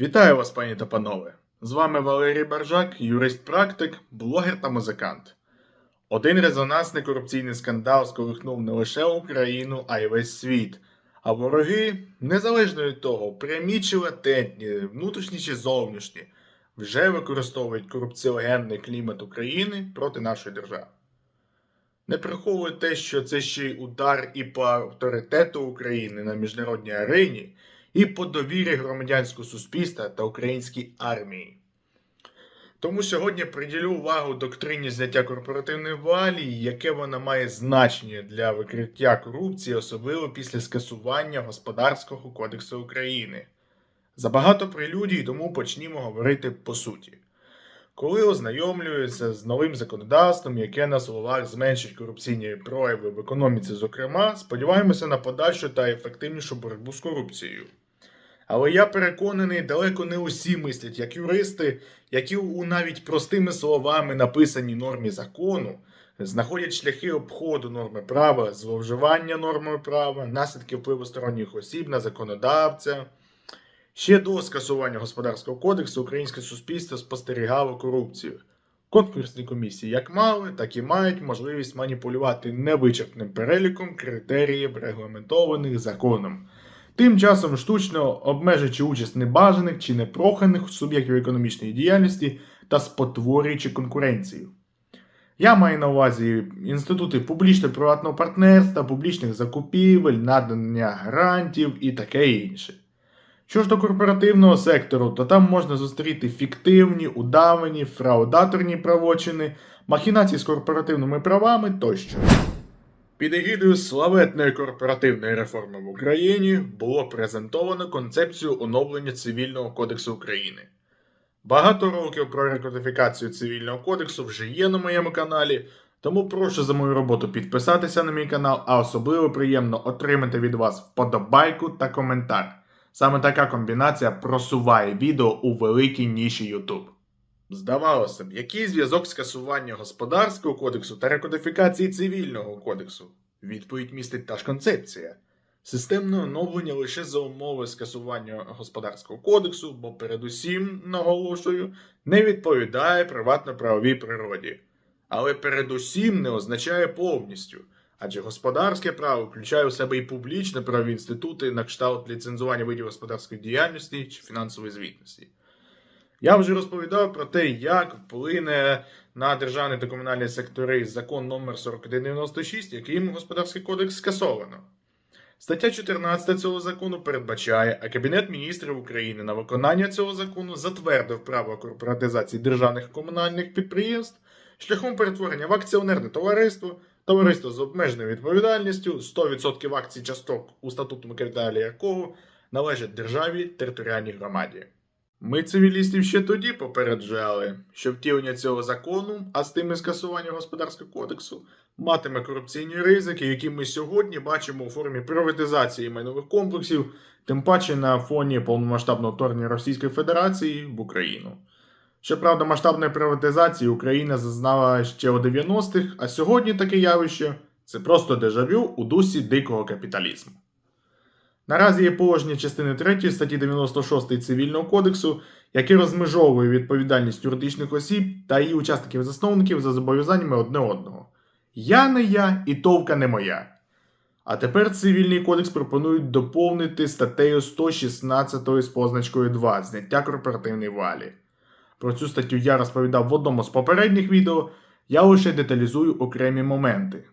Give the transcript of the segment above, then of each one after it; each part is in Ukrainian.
Вітаю вас, пані та панове! З вами Валерій Баржак, юрист-практик, блогер та музикант. Один резонансний корупційний скандал сколихнув не лише Україну, а й весь світ. А вороги, незалежно від того, прямі чи латентні, внутрішні чи зовнішні, вже використовують корупціогенний клімат України проти нашої держави. Не приховує те, що це ще й удар і по авторитету України на міжнародній арені, і по довірі громадянського суспільства та українській армії. Тому сьогодні приділю увагу доктрині зняття корпоративної валі, яке вона має значення для викриття корупції, особливо після скасування Господарського кодексу України. Забагато прелюдій, тому почнімо говорити по суті. Коли ознайомлюються з новим законодавством, яке на словах зменшить корупційні прояви в економіці, зокрема, сподіваємося на подальшу та ефективнішу боротьбу з корупцією. Але я переконаний, далеко не усі мислять як юристи, які у навіть простими словами написаній нормі закону знаходять шляхи обходу норми права, зловживання нормою права, наслідки впливу сторонніх осіб на законодавця. Ще до скасування господарського кодексу українське суспільство спостерігало корупцію. Конкурсні комісії як мали, так і мають можливість маніпулювати невичерпним переліком критеріїв, регламентованих законом. Тим часом штучно обмежуючи участь небажаних чи непроханих суб'єктів економічної діяльності та спотворюючи конкуренцію. Я маю на увазі інститути публічно-приватного партнерства, публічних закупівель, надання грантів і таке інше. Що ж до корпоративного сектору, то там можна зустріти фіктивні, удавані, фраудаторні правочини, махінації з корпоративними правами тощо. Під егідою славетної корпоративної реформи в Україні було презентовано концепцію оновлення Цивільного кодексу України. Багато років про рекодифікацію цивільного кодексу вже є на моєму каналі, тому прошу за мою роботу підписатися на мій канал, а особливо приємно отримати від вас вподобайку та коментар. Саме така комбінація просуває відео у великій ніші YouTube. Здавалося б, який зв'язок скасування господарського кодексу та рекодифікації цивільного кодексу? Відповідь містить та ж концепція. Системне оновлення лише за умови скасування господарського кодексу, бо передусім, наголошую, не відповідає приватно-правовій природі. Але передусім не означає повністю, адже господарське право включає у себе і публічно правові інститути на кшталт ліцензування видів господарської діяльності чи фінансової звітності. Я вже розповідав про те, як вплине на державний та комунальні сектори закон номер 4196, яким господарський кодекс скасовано. Стаття 14 цього закону передбачає, а Кабінет міністрів України на виконання цього закону затвердив право корпоратизації державних комунальних підприємств шляхом перетворення в акціонерне товариство, товариство з обмеженою відповідальністю, 100% акцій часток у статутному капіталі якого належать державі територіальній громаді. Ми цивілістів ще тоді попереджали, що втілення цього закону, а з тим і скасування господарського кодексу, матиме корупційні ризики, які ми сьогодні бачимо у формі приватизації майнових комплексів, тим паче на фоні повномасштабного вторгнення Російської Федерації в Україну. Щоправда, масштабної приватизації Україна зазнала ще у 90-х, а сьогодні таке явище це просто дежавю у дусі дикого капіталізму. Наразі є положення частини 3 статті 96 Цивільного кодексу, яке розмежовує відповідальність юридичних осіб та її учасників-засновників за зобов'язаннями одне одного. Я не я і товка не моя. А тепер цивільний кодекс пропонують доповнити статтею 116 з позначкою 2 зняття корпоративної валі. Про цю статтю я розповідав в одному з попередніх відео, я лише деталізую окремі моменти.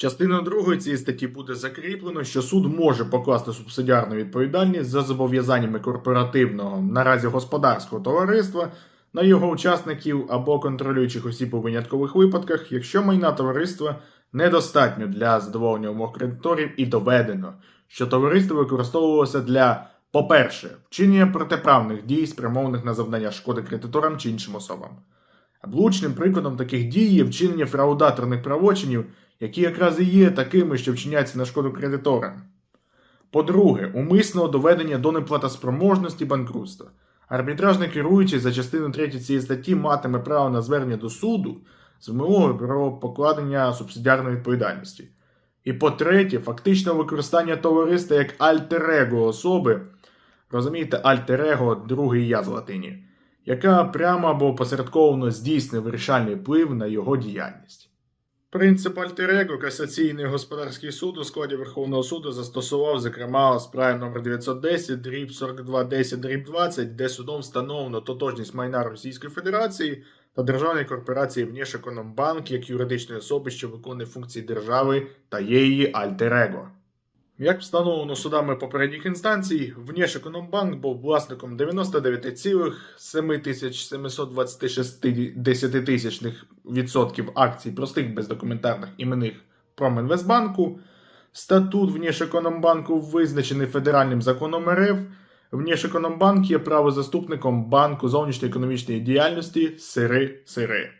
Частиною другої цієї статті буде закріплено, що суд може покласти субсидіарну відповідальність за зобов'язаннями корпоративного наразі господарського товариства на його учасників або контролюючих осіб у виняткових випадках, якщо майна товариства недостатньо для задоволення умов кредиторів і доведено, що товариство використовувалося для, по-перше, вчинення протиправних дій, спрямованих на завдання шкоди кредиторам чи іншим особам. Влучним прикладом таких дій є вчинення фраудаторних правочинів, які якраз і є такими, що вчиняються на шкоду кредиторам. По-друге, умисного доведення до неплатоспроможності банкрутства. Арбітражний керуючий за частину 3 цієї статті матиме право на звернення до суду з вимогою про покладення субсидіарної відповідальності. І по-третє, фактично використання товариства як альтер-его особи Розумієте, альтер-его, другий я з латині, яка прямо або посередковано здійснює вирішальний вплив на його діяльність. Принцип альтер-его касаційний господарський суд у складі Верховного суду застосував, зокрема, справі номер 910, дріб 4210, дріб 20, де судом встановлено тотожність майна Російської Федерації та Державної корпорації Внешекономбанк як юридичної особи, що виконує функції держави та є її альтер-его. Як встановлено судами попередніх інстанцій, Внешекономбанк був власником 99,7726 відсотків акцій простих бездокументарних іменних Промінвестбанку. Статут Внешекономбанку визначений федеральним законом РФ. Внешекономбанк є правозаступником банку зовнішньоекономічної діяльності Сири Сири.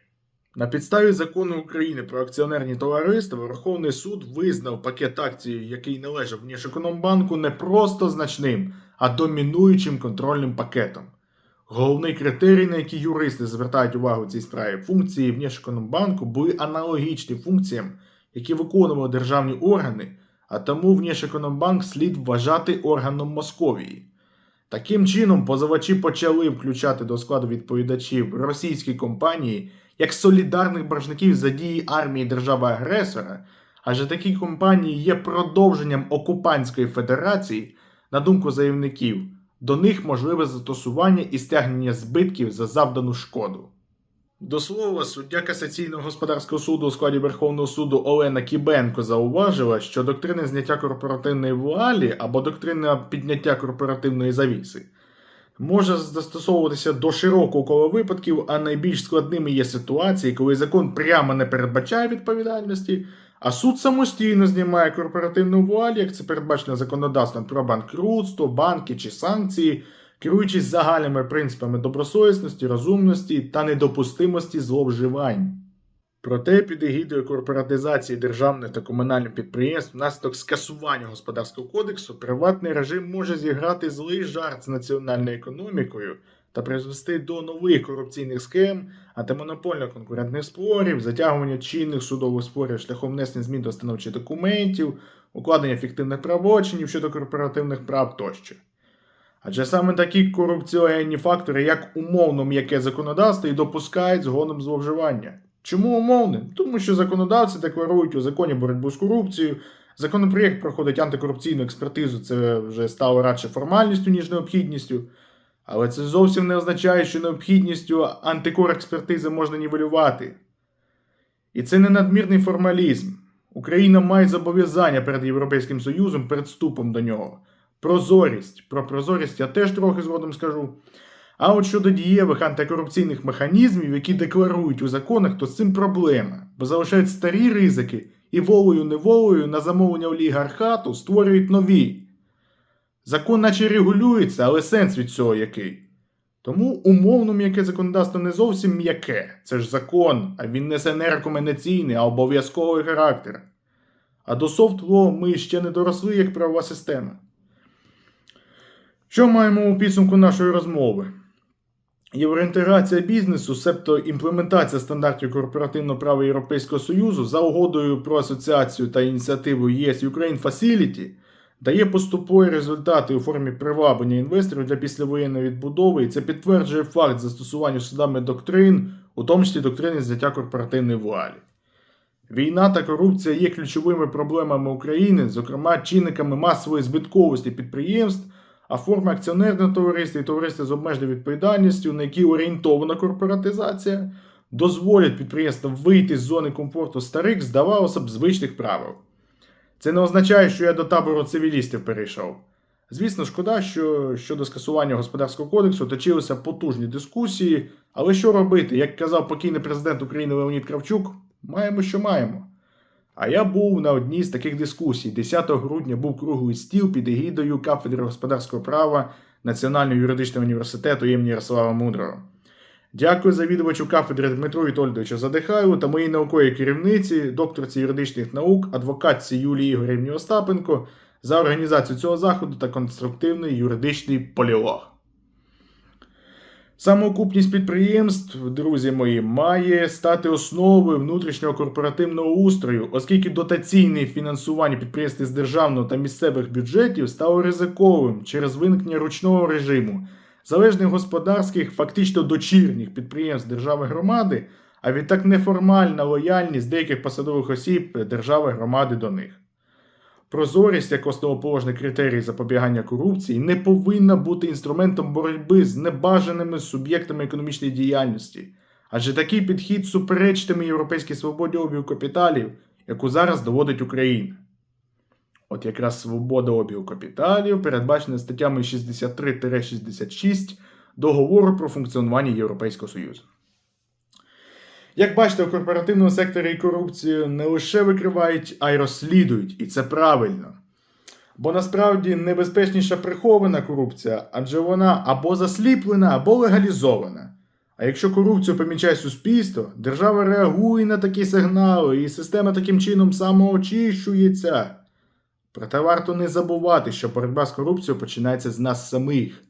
На підставі закону України про акціонерні товариства Верховний суд визнав пакет акцій, який належав Внешекономбанку, не просто значним, а домінуючим контрольним пакетом. Головний критерій, на який юристи звертають увагу в цій справі, функції Внешекономбанку були аналогічні функціям, які виконували державні органи, а тому Внешекономбанк слід вважати органом Московії. Таким чином, позивачі почали включати до складу відповідачів російські компанії як солідарних боржників за дії армії держави-агресора, адже такі компанії є продовженням окупантської федерації, на думку заявників, до них можливе застосування і стягнення збитків за завдану шкоду. До слова, суддя касаційного господарського суду у складі Верховного суду Олена Кібенко зауважила, що доктрина зняття корпоративної вуалі або доктрина підняття корпоративної завіси може застосовуватися до широкого кола випадків, а найбільш складними є ситуації, коли закон прямо не передбачає відповідальності, а суд самостійно знімає корпоративну вуаль, як це передбачено законодавством про банкрутство, банки чи санкції, керуючись загальними принципами добросовісності, розумності та недопустимості зловживань. Проте під егідою корпоратизації державних та комунальних підприємств внаслідок скасування господарського кодексу приватний режим може зіграти злий жарт з національною економікою та призвести до нових корупційних схем, антимонопольно-конкурентних спорів, затягування чинних судових спорів шляхом внесення змін до становчих документів, укладення фіктивних правочинів щодо корпоративних прав тощо. Адже саме такі корупціогенні фактори, як умовно м'яке законодавство, і допускають згодом зловживання. Чому умовним? Тому що законодавці декларують у законі боротьбу з корупцією. Законопроєкт проходить антикорупційну експертизу, це вже стало радше формальністю, ніж необхідністю. Але це зовсім не означає, що необхідністю антикорекспертизи можна нівелювати. І це не надмірний формалізм. Україна має зобов'язання перед Європейським Союзом перед вступом до нього. Прозорість. Про прозорість я теж трохи згодом скажу. А от щодо дієвих антикорупційних механізмів, які декларують у законах, то з цим проблема, бо залишають старі ризики і волею-неволею на замовлення олігархату створюють нові. Закон наче регулюється, але сенс від цього який. Тому умовно м'яке законодавство не зовсім м'яке, це ж закон, а він несе не рекомендаційний, а обов'язковий характер. А до софт-лоу ми ще не доросли як правова система. Що маємо у підсумку нашої розмови? Євроінтеграція бізнесу, себто імплементація стандартів корпоративного права Європейського Союзу за угодою про асоціацію та ініціативу ЄС Ukraine Facility дає поступові результати у формі приваблення інвесторів для післявоєнної відбудови, і це підтверджує факт застосування судами доктрин, у тому числі доктрини зняття корпоративної вуалі. Війна та корупція є ключовими проблемами України, зокрема чинниками масової збитковості підприємств а форма акціонерного товариства і товариства з обмеженою відповідальністю, на які орієнтована корпоратизація, дозволять підприємствам вийти з зони комфорту старих, здавалося б, звичних правил. Це не означає, що я до табору цивілістів перейшов. Звісно, шкода, що щодо скасування господарського кодексу точилися потужні дискусії, але що робити, як казав покійний президент України Леонід Кравчук, маємо, що маємо. А я був на одній з таких дискусій. 10 грудня був круглий стіл під егідою кафедри господарського права Національного юридичного університету імені Ярослава Мудрого. Дякую завідувачу кафедри Дмитру Вітольдовичу Задихайлу та моїй науковій керівниці, докторці юридичних наук, адвокатці Юлії Ігорівні Остапенко за організацію цього заходу та конструктивний юридичний полілог. Самоокупність підприємств, друзі мої, має стати основою внутрішнього корпоративного устрою, оскільки дотаційне фінансування підприємств з державного та місцевих бюджетів стало ризиковим через виникнення ручного режиму, залежних господарських, фактично дочірніх підприємств держави громади, а відтак неформальна лояльність деяких посадових осіб держави громади до них. Прозорість як основоположний критерій запобігання корупції не повинна бути інструментом боротьби з небажаними суб'єктами економічної діяльності, адже такий підхід суперечитиме європейській свободі обігу капіталів, яку зараз доводить Україна. От якраз свобода обігу капіталів передбачена статтями 63-66 договору про функціонування Європейського Союзу. Як бачите, у корпоративному секторі корупцію не лише викривають, а й розслідують, і це правильно. Бо насправді небезпечніша прихована корупція, адже вона або засліплена, або легалізована. А якщо корупцію помічає суспільство, держава реагує на такі сигнали, і система таким чином самоочищується. Проте варто не забувати, що боротьба з корупцією починається з нас самих.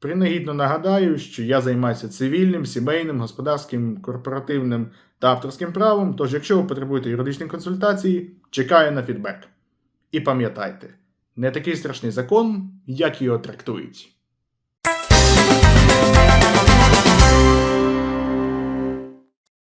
Принагідно нагадаю, що я займаюся цивільним, сімейним, господарським, корпоративним та авторським правом. Тож, якщо ви потребуєте юридичної консультації, чекаю на фідбек. І пам'ятайте, не такий страшний закон, як його трактують.